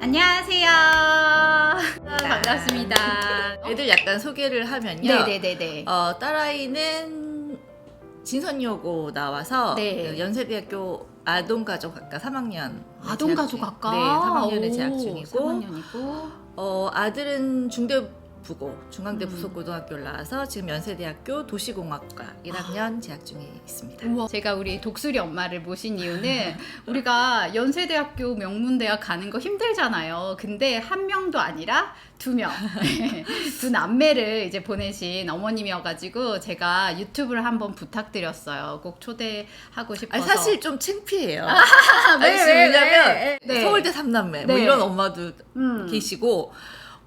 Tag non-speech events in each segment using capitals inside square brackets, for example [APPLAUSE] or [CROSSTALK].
안녕하세요. 반갑습니다. 애들 약간 소개를 하면요. 네네네네. 어, 딸아이는 진선여고 나와서 네. 그 연세대학교 아동가족학과 3학년 아동가족학과. 네, 3학년에 재학 중이고 3학년이고. 어, 아들은 중대 부고 중앙대 음. 부속고등학교를 나와서 지금 연세대학교 도시공학과 1학년 재학 중에 있습니다. 우와. 제가 우리 독수리 엄마를 모신 이유는 [LAUGHS] 우리가 연세대학교 명문대학 가는 거 힘들잖아요. 근데 한 명도 아니라 두 명. [LAUGHS] 두 남매를 이제 보내신 어머님이어가지고 제가 유튜브를 한번 부탁드렸어요. 꼭 초대하고 싶어서. 사실 좀 창피해요. 아, [LAUGHS] 아니, 왜, 왜, 왜냐면 왜? 네. 서울대 삼남매 뭐 네. 이런 엄마도 음. 계시고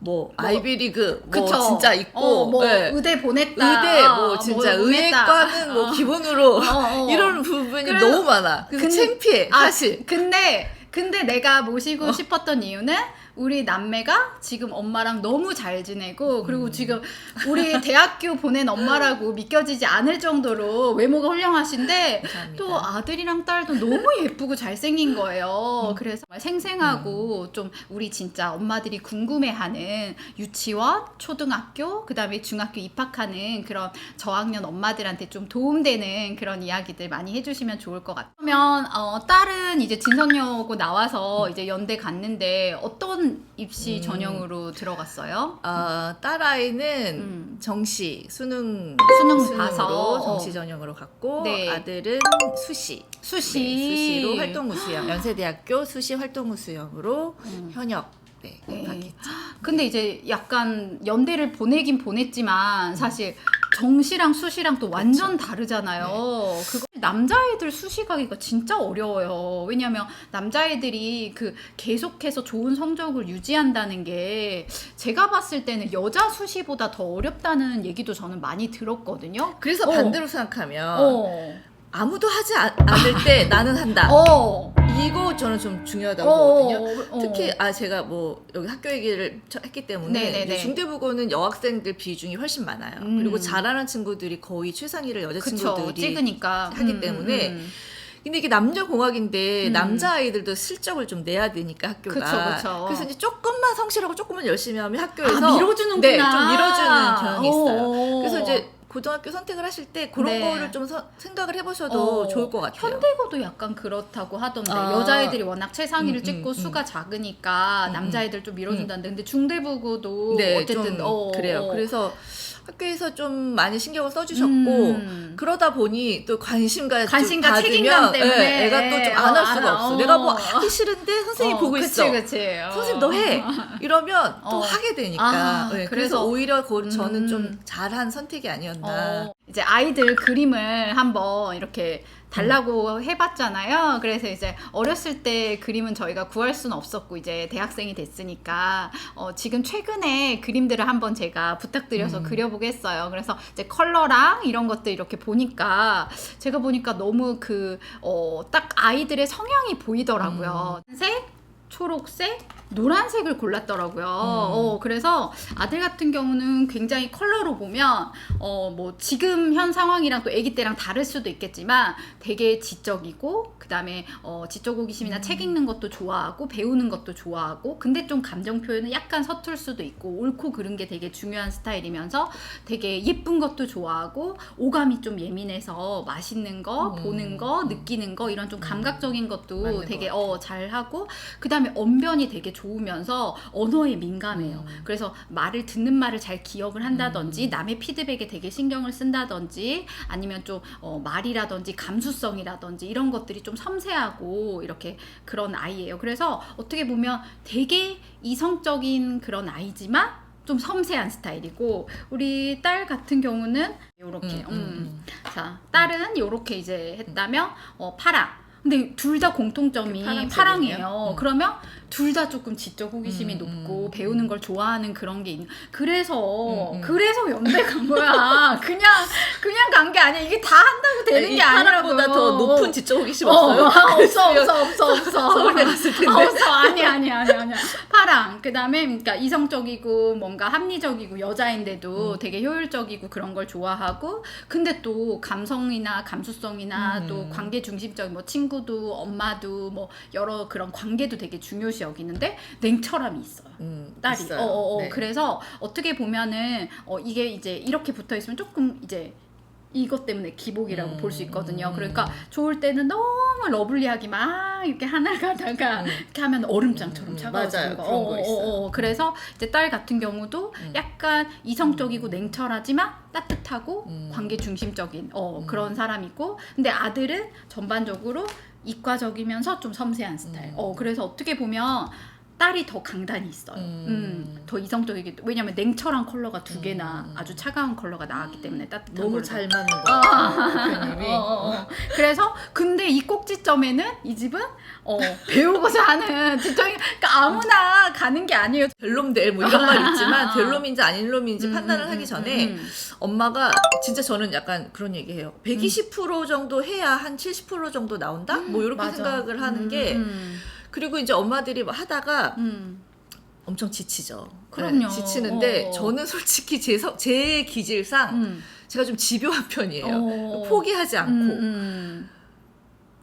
뭐, 아이비리그 뭐 그쵸. 진짜 있고 어, 뭐 네. 의대 보냈다. 의대 어, 뭐 진짜 뭐. 의대과는 뭐 어. 기본으로 어, 어. 이런 부분이 그래서- 너무 많아. 그래서 근- 창피해 아, 사실. 근데 근데 내가 모시고 어. 싶었던 이유는 우리 남매가 지금 엄마랑 너무 잘 지내고 그리고 음. 지금 우리 대학교 보낸 엄마라고 믿겨지지 않을 정도로 외모가 훌륭하신데 감사합니다. 또 아들이랑 딸도 너무 예쁘고 잘생긴 거예요. 음. 그래서 생생하고 좀 우리 진짜 엄마들이 궁금해하는 유치원, 초등학교, 그다음에 중학교 입학하는 그런 저학년 엄마들한테 좀 도움되는 그런 이야기들 많이 해주시면 좋을 것 같아요. 그러면 어, 딸은 이제 진선여고 나와서 이제 연대 갔는데 어떤 입시 음. 전형으로 들어갔어요? 어, 딸아이는 음. 정시 수능 수능 봐서. 정시 전형으로 갔고 네. 아들은 수시 수시. 네, 수시로 활동우 수형 연세대학교 수시 활동우 수형으로 음. 현역 네, 네. 갔겠죠. 근데 이제 약간 연대를 보내긴 보냈지만 사실 정시랑 수시랑 또 완전 다르잖아요. 그거 남자애들 수시 가기가 진짜 어려워요. 왜냐면 남자애들이 그 계속해서 좋은 성적을 유지한다는 게 제가 봤을 때는 여자 수시보다 더 어렵다는 얘기도 저는 많이 들었거든요. 그래서 어. 반대로 생각하면 어. 아무도 하지 않, 않을 때 나는 한다. 어. 이거 저는 좀 중요하다고 어. 보거든요. 어. 특히 아 제가 뭐 여기 학교 얘기를 쳐- 했기 때문에 네네네. 이제 중대부고는 여학생들 비중이 훨씬 많아요. 음. 그리고 잘하는 친구들이 거의 최상위를 여자. 친구들이 찍으니까 하기 음, 때문에 음, 음. 근데 이게 남녀 공학인데 음. 남자 아이들도 실적을 좀 내야 되니까 학교가 그쵸, 그쵸. 래서 이제 조금만 성실하고 조금만 열심히 하면 학교에서 아, 밀어주는구나. 네, 좀 밀어주는 경향이 있어요. 어. 그래서 이제 고등학교 선택을 하실 때 그런 네. 거를 좀 서- 생각을 해보셔도 어, 좋을 것 같아요. 현대고도 약간 그렇다고 하던데 아. 여자애들이 워낙 최상위를 음, 찍고 음, 수가 작으니까 음, 남자애들 좀 밀어준다는데 근데 중대부고도 네, 어쨌든 좀 어, 그래요. 어. 그래서 학교에서 좀 많이 신경을 써주셨고 음. 그러다 보니 또 관심과 관심과 좀 책임감 받으면 때문에. 네, 애가 또 좀 안 할 어, 수가 알아. 없어. 어. 내가 뭐 하기 싫은데 선생님 어, 보고 그치, 있어. 그치. 어. 선생님 너 해. 이러면 또 어. 하게 되니까. 아, 네, 그래서- 그래서 오히려 그, 저는 음. 좀 잘한 선택이 아니었나. 어, 이제 아이들 그림을 한번 이렇게 달라고 해봤잖아요. 그래서 이제 어렸을 때 그림은 저희가 구할 수는 없었고 이제 대학생이 됐으니까 어, 지금 최근에 그림들을 한번 제가 부탁드려서 음. 그려보겠어요. 그래서 이제 컬러랑 이런 것들 이렇게 보니까 제가 보니까 너무 그 어, 딱 아이들의 성향이 보이더라고요. 색, 초록색, 노란색을 골랐더라고요. 어, 그래서 아들 같은 경우는 굉장히 컬러로 보면 어, 뭐 지금 현 상황이랑 또 아기 때랑 다를 수도 있겠지만 되게 지적이고 그다음에 어, 지적 호기심이나 책 읽는 것도 좋아하고 배우는 것도 좋아하고 근데 좀 감정 표현은 약간 서툴 수도 있고 옳고 그른 게 되게 중요한 스타일이면서 되게 예쁜 것도 좋아하고 오감이 좀 예민해서 맛있는 거, 음. 보는 거, 느끼는 거 이런 좀 감각적인 것도 되게 것 어, 잘하고 그다음에 언변이 되게 좋으면서 언어에 민감해요. 음. 그래서 말을 듣는 말을 잘 기억을 한다든지 음. 남의 피드백에 되게 신경을 쓴다든지 아니면 좀 어, 말이라든지 감수성이라든지 이런 것들이 좀 섬세하고 이렇게 그런 아이예요. 그래서 어떻게 보면 되게 이성적인 그런 아이지만 좀 섬세한 스타일이고 우리 딸 같은 경우는 이렇게 음, 음, 음. 자 딸은 이렇게 이제 했다면 어, 파랑 근데 둘 다 공통점이 그. 파랑이에요. 음. 그러면 둘 다 조금 지적 호기심이 음, 높고 음, 배우는 걸 좋아하는 그런 게 있는. 그래서 음, 음. 그래서 연대 간 거야. [LAUGHS] 그냥 그냥 간 게 아니야. 이게 다 한다고 되는 아니, 이게 아니라고. 파랑보다 더 높은 지적 호기심 어, 없어요? 아, 없어 없어 없어 없어. [LAUGHS] 서울대 갔을 텐데. 아, 없어 아니 아니 아니 아니. 파랑. 그다음에 그러니까 이성적이고 뭔가 합리적이고 음. 여자인데도 되게 효율적이고 그런 걸 좋아하고 근데 또 감성이나 감수성이나 음. 또 관계 중심적인 뭐 친구 도 엄마도 뭐 여러 그런 관계도 되게 중요시 중요시 여기는데 냉철함이 있어요. 음, 딸이. 있어요. 어, 어, 어. 네. 그래서 어떻게 보면은 어, 이게 이제 이렇게 붙어 있으면 조금 이제 이것 때문에 기복이라고 음, 볼수 있거든요. 음. 그러니까 좋을 때는 너무 러블리하게 막 이렇게 하나 가다가 음. 이렇게 하면 얼음장처럼 음, 차가워지는 맞아요. 거. 그런 거 있어요. 그래서 이제 딸 같은 경우도 음. 약간 이성적이고 냉철하지만 따뜻하고 음. 관계 중심적인 어, 음. 그런 사람이고 근데 아들은 전반적으로 이과적이면서 좀 섬세한 스타일. 음. 어 그래서 어떻게 보면 딸이 더 강단이 있어요. 음. 음, 더 이성적이기 왜냐면 냉철한 컬러가 두 개나 음. 아주 차가운 컬러가 나왔기 때문에 따뜻한 너무 걸로. 잘 맞는 거 아. 같아요. 대표님이. [LAUGHS] 어, 어, 어. 그래서 근데 이 꼭지점에는 이 집은 어, [LAUGHS] 배우고자 하는 지점이 그러니까 아무나 가는 게 아니에요. 별놈들 뭐 이런 말 있지만 [LAUGHS] 별놈인지 아닌 놈인지 음, 판단을 음, 하기 음, 전에 음, 음. 엄마가 진짜 저는 약간 그런 얘기해요. 120% 정도 해야 한 70% 정도 나온다? 뭐 이렇게 맞아. 생각을 하는 음, 게 음, 그리고 이제 엄마들이 막 하다가 음. 엄청 지치죠. 그럼요. 네, 지치는데 어. 저는 솔직히 제, 성- 제 기질상 음. 제가 좀 집요한 편이에요. 어. 포기하지 않고 음, 음.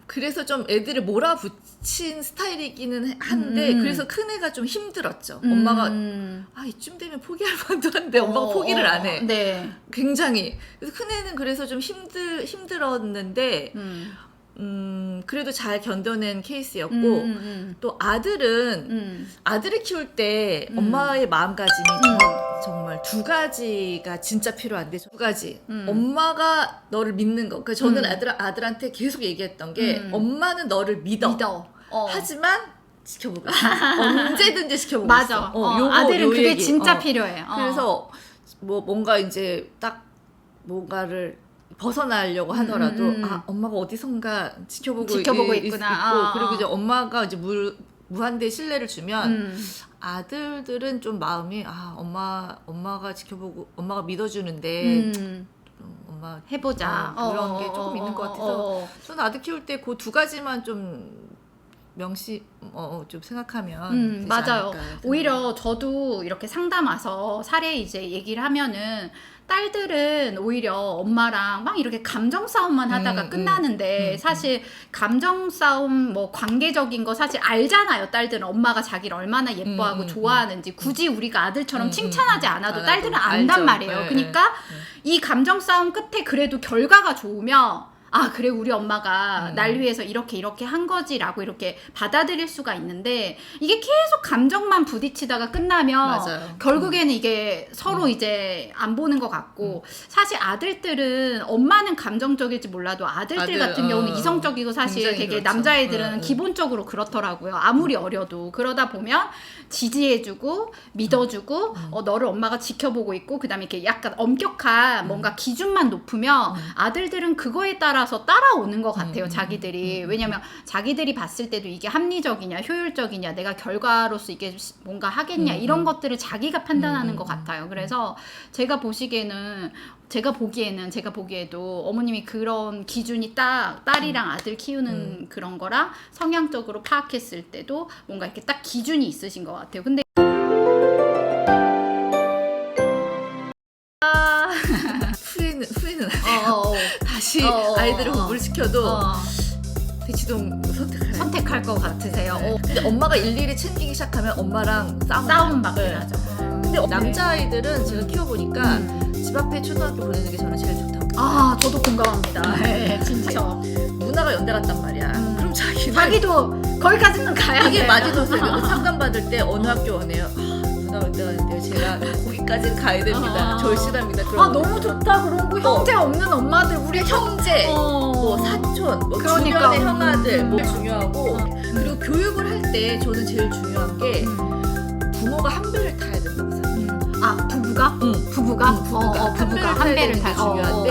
그래서 좀 애들을 몰아붙인 스타일이기는 한데 음. 그래서 큰 애가 좀 힘들었죠. 음. 엄마가 음. 아 이쯤 되면 포기할 만도 한데 엄마가 어, 포기를 어, 안 해. 네. 굉장히 그래서 큰 애는 그래서 좀 힘들 힘들었는데 음. 음 그래도 잘 견뎌낸 케이스였고 음, 음, 또 아들은 음. 아들을 키울 때 음. 엄마의 마음가짐이 음. 정, 정말 두 가지가 진짜 필요한데 두 가지 음. 엄마가 너를 믿는 거. 그 저는 음. 아들 아들한테 계속 얘기했던 게 음. 엄마는 너를 믿어. 믿어. 어. 하지만 지켜보고 있어. 언제든지 지켜보고 맞아. 있어. 어, 요거, 아들은 요 그게 얘기. 진짜 어. 필요해. 어. 그래서 뭐 뭔가 이제 딱 뭔가를 벗어나려고 하더라도 음, 음. 아 엄마가 어디선가 지켜보고, 지켜보고 있- 있구나. 있고 아, 그리고 아. 이제 엄마가 이제 무, 무한대 신뢰를 주면 음. 아들들은 좀 마음이 아 엄마 엄마가 지켜보고 엄마가 믿어주는데 음. 좀 엄마 해보자. 어, 그런 게 조금 있는 것 같아서 어, 어. 저는 아들 키울 때 그 두 가지만 좀 명시 어, 좀 생각하면 음, 맞아요. 오히려 저도 이렇게 상담 와서 사례 이제 얘기를 하면은 딸들은 오히려 엄마랑 막 이렇게 감정 싸움만 하다가 음, 음, 끝나는데 음, 사실 감정 싸움 뭐 관계적인 거 사실 알잖아요. 딸들은 엄마가 자기를 얼마나 예뻐하고 음, 음, 좋아하는지 굳이 우리가 아들처럼 음, 칭찬하지 음, 않아도 안 딸들은. 안단 알죠. 말이에요. 네, 그러니까 네. 이 감정 싸움 끝에 그래도 결과가 좋으면 아 그래 우리 엄마가 음. 날 위해서 이렇게 이렇게 한 거지라고 이렇게 받아들일 수가 있는데 이게 계속 감정만 부딪히다가 끝나면 맞아요. 결국에는 이게 서로 음. 이제 안 보는 것 같고 사실 아들들은 엄마는 감정적일지 몰라도 아들들 아들, 같은 경우는 어, 이성적이고 사실 되게 그렇죠. 남자애들은 음, 음. 기본적으로 그렇더라고요 아무리 어려도 그러다 보면 지지해주고 믿어주고 음. 어, 너를 엄마가 지켜보고 있고 그다음에 이렇게 약간 엄격한 뭔가 기준만 높으면 음. 아들들은 그거에 따라 서 따라오는 것 같아요 음, 자기들이. 음, 음, 왜냐면 자기들이 봤을 때도 이게 합리적이냐 효율적이냐 내가 결과로서 이게 시- 뭔가 하겠냐 음, 이런 음. 것들을 자기가 판단하는 음, 것 음, 같아요. 그래서 제가 보시기에는 제가 보기에는 제가 보기에도 어머님이 그런 기준이 딱 딸이랑 음. 아들 키우는 그런 거랑 성향적으로 파악했을 때도 뭔가 이렇게 딱 기준이 있으신 것 같아요. 근데 시켜도 어, 대치동 선택할 선택할 것 같으세요? 어, 근데 엄마가 일일이 챙기기 시작하면 엄마랑 싸움 싸움 받게 네. 나죠. 근데 남자아이들은 제가 키워보니까 음. 집 앞에 초등학교 보내는 게 저는 제일 좋다고 아 저도 공감합니다. 네, 진짜. 누나가 연대 갔단 말이야. 음. 그럼 자기는 자기도 거기까지는 가야 이게 돼 마지노선 [LAUGHS] 상담 받을 때 어느 학교 원해요 아, 누나 연대 가는데요 제가 거기까지는 가야 됩니다 아. 절실합니다 아 그럼 너무 좋다 그런 거 형제 없는 엄마들 우리 형제 어. 뭐 사촌, 뭐 그러니까. 주변의 형아들 뭐 음. 중요하고 그리고 교육을 할 때 저는 제일 중요한 게 음, 부모가 한 배를 타야 된다고 생각해요. 음. 아 부부가 응. 부부가 응, 부부가. 어, 어, 한 부부가 배를 한타 어, 중요한데